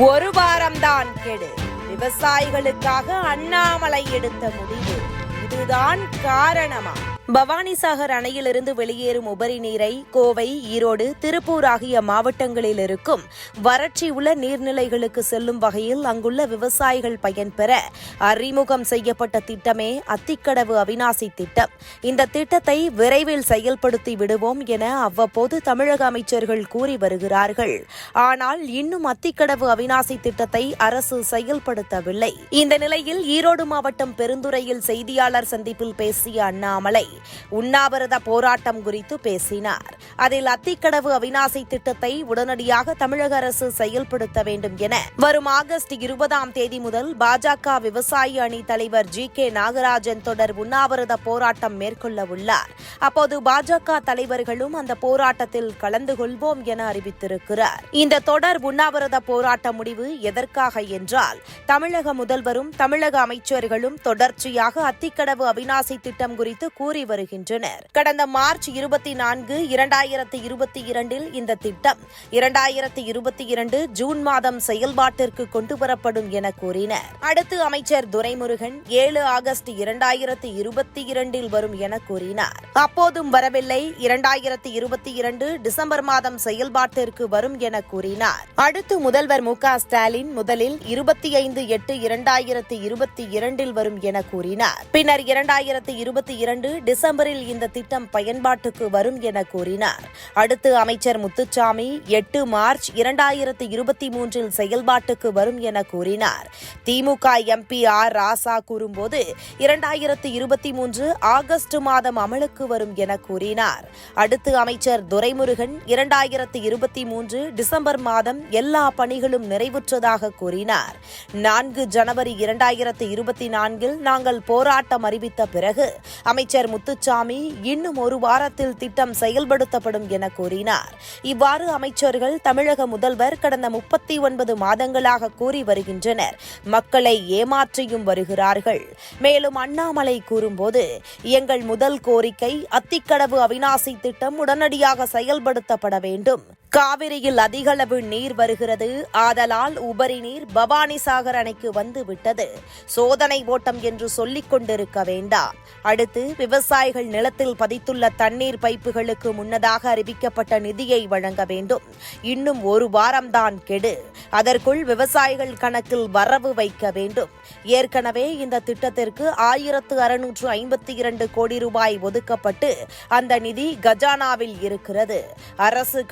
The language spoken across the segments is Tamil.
ஒரு வாரம்தான் கெடு. விவசாயிகளுக்காக அண்ணாமலை எடுத்த முடிவு. இதுதான் காரணமா? பவானிசாகர் அணையிலிருந்து வெளியேறும் உபரி நீரை கோவை ஈரோடு திருப்பூர் ஆகிய மாவட்டங்களில் இருக்கும் வறட்சி உள்ள நீர்நிலைகளுக்கு செல்லும் வகையில் அங்குள்ள விவசாயிகள் பயன்பெற அறிமுகம் செய்யப்பட்ட திட்டமே அத்திக்கடவு அவிநாசி திட்டம். இந்த திட்டத்தை விரைவில் செயல்படுத்தி விடுவோம் என அவ்வப்போது தமிழக அமைச்சர்கள் கூறி வருகிறார்கள். ஆனால் இன்னும் அத்திக்கடவு அவிநாசி திட்டத்தை அரசு செயல்படுத்தவில்லை. இந்த நிலையில் ஈரோடு மாவட்டம் பெருந்துறையில் செய்தியாளர் சந்திப்பில் பேசிய அண்ணாமலை உண்ணாவிரத போராட்டம் குறித்து பேசினார். அதில் அத்திக்கடவு அவிநாசி திட்டத்தை உடனடியாக தமிழக அரசு செயல்படுத்த வேண்டும் என வரும் ஆகஸ்ட் இருபதாம் தேதி முதல் பாஜக விவசாய அணி தலைவர் ஜி கே நாகராஜன் தொடர் உண்ணாவிரத போராட்டம் மேற்கொள்ள உள்ளார். அப்போது பாஜக தலைவர்களும் அந்த போராட்டத்தில் கலந்து கொள்வோம் என அறிவித்திருக்கிறார். இந்த தொடர் உண்ணாவிரத போராட்ட முடிவு எதற்காக என்றால் தமிழக முதல்வரும் தமிழக அமைச்சர்களும் தொடர்ச்சியாக அத்திக்கடவு அவிநாசி திட்டம் குறித்து கூறி கூறி வருகின்றனர். கடந்த மார்ச் இருபத்தி நான்கு இரண்டாயிரத்தி இருபத்தி இரண்டில் இந்த திட்டம் இரண்டாயிரத்தி இருபத்தி இரண்டு ஜூன் மாதம் செயல்பாட்டிற்கு கொண்டுவரப்படும் என கூறினர். அடுத்து அமைச்சர் துரைமுருகன் ஏழு ஆகஸ்ட் இரண்டாயிரத்தி இருபத்தி இரண்டில் வரும் என கூறினார். அப்போதும் வரவில்லை இரண்டாயிரத்தி இருபத்தி இரண்டு டிசம்பர் மாதம் செயல்பாட்டிற்கு வரும் என கூறினார். அடுத்து முதல்வர் மு ஸ்டாலின் முதலில் இருபத்தி ஐந்து எட்டு இரண்டாயிரத்தி இருபத்தி இரண்டில் வரும் என கூறினார். பின்னர் இரண்டாயிரத்தி இருபத்தி இரண்டு டிசம்பரில் இந்த திட்டம் பயன்பாட்டுக்கு வரும் என கூறினார். அடுத்து அமைச்சர் முத்துச்சாமி எட்டு மார்ச் இரண்டாயிரத்து இருபத்தி மூன்றில் செயல்பாட்டுக்கு வரும் என கூறினார். திமுக எம்பி ஆர் ராசா கூறும்போது இரண்டாயிரத்து இருபத்தி மூன்று ஆகஸ்ட் மாதம் அமலுக்கு வரும் என கூறினார். அடுத்து அமைச்சர் துரைமுருகன் இரண்டாயிரத்து இருபத்தி மூன்று டிசம்பர் மாதம் எல்லா பணிகளும் நிறைவுற்றதாக கூறினார். நான்கு ஜனவரி இரண்டாயிரத்து இருபத்தி நான்கில் நாங்கள் போராட்டம் அறிவித்த பிறகு அமைச்சர் முத்துச்சாமி இன்னும் ஒரு வாரத்தில் திட்டம் செயல்படுத்தப்படும் என கூறினார். இவ்வாறு அமைச்சர்கள் தமிழக முதல்வர் கடந்த முப்பத்தி ஒன்பது மாதங்களாக கூறி வருகின்றனர். மக்களை ஏமாற்றியும் வருகிறார்கள். மேலும் அண்ணாமலை கூறும்போது எங்கள் முதல் கோரிக்கை அத்திக்கடவு அவிநாசி திட்டம் உடனடியாக செயல்படுத்தப்பட வேண்டும். காவிரியில் அதிகளவு நீர் வருகிறது. ஆதலால் உபரி நீர் பவானி சாகர் அணைக்கு வந்து விட்டது சோதனை ஓட்டம் என்று சொல்லிக் கொண்டிருக்க வேண்டாம். அடுத்து விவசாயிகள் நிலத்தில் பதித்துள்ள தண்ணீர் பைப்புகளுக்கு முன்னதாக அறிவிக்கப்பட்ட நிதியை வழங்க வேண்டும். இன்னும் ஒரு வாரம்தான் கெடு. அதற்குள் விவசாயிகள் கணக்கில் வரவு வைக்க வேண்டும். ஏற்கனவே இந்த திட்டத்திற்கு ஆயிரத்து அறுநூற்று ஐம்பத்தி இரண்டு கோடி ரூபாய் ஒதுக்கப்பட்டு அந்த நிதி கஜானாவில் இருக்கிறது. அரசு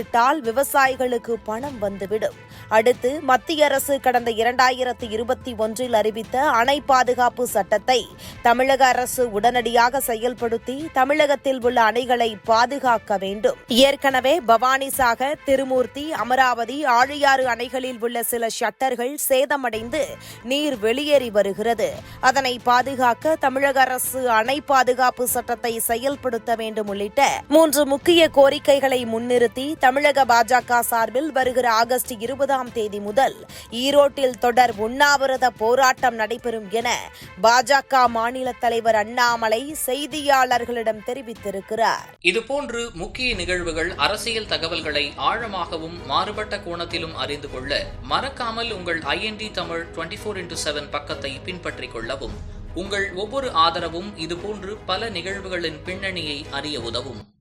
கையெழுத்திட்டால் விவசாயிகளுக்கு பணம் வந்துவிடும். அடுத்து மத்திய அரசு கடந்த இரண்டாயிரத்து இருபத்தி ஒன்றில் அறிவித்த அணை பாதுகாப்பு சட்டத்தை தமிழக அரசு உடனடியாக செயல்படுத்தி தமிழகத்தில் உள்ள அணைகளை பாதுகாக்க வேண்டும். ஏற்கனவே பவானிசாகர் திருமூர்த்தி அமராவதி ஆழியாறு அணைகளில் உள்ள சில ஷட்டர்கள் சேதமடைந்து நீர் வெளியேறி வருகிறது. அதனை பாதுகாக்க தமிழக அரசு அணை பாதுகாப்பு சட்டத்தை செயல்படுத்த வேண்டும் உள்ளிட்ட மூன்று முக்கிய கோரிக்கைகளை முன்னிறுத்தி தமிழக பாஜக சார்பில் வருகிற ஆகஸ்ட் இருபதாம் தேதி முதல் ஈரோட்டில் தொடர் உண்ணாவிரத போராட்டம் நடைபெறும் என பாஜக மாநில தலைவர் அண்ணாமலை செய்தியாளர்களிடம் தெரிவித்திருக்கிறார். இதுபோன்று முக்கிய நிகழ்வுகள் அரசியல் தகவல்களை ஆழமாகவும் மாறுபட்ட கோணத்திலும் அறிந்து கொள்ள மறக்காமல் உங்கள் IND Tamil twenty four into seven பக்கத்தை பின்பற்றிக் கொள்ளவும். உங்கள் ஒவ்வொரு ஆதரவும் இதுபோன்று பல நிகழ்வுகளின் பின்னணியை அறிய உதவும்.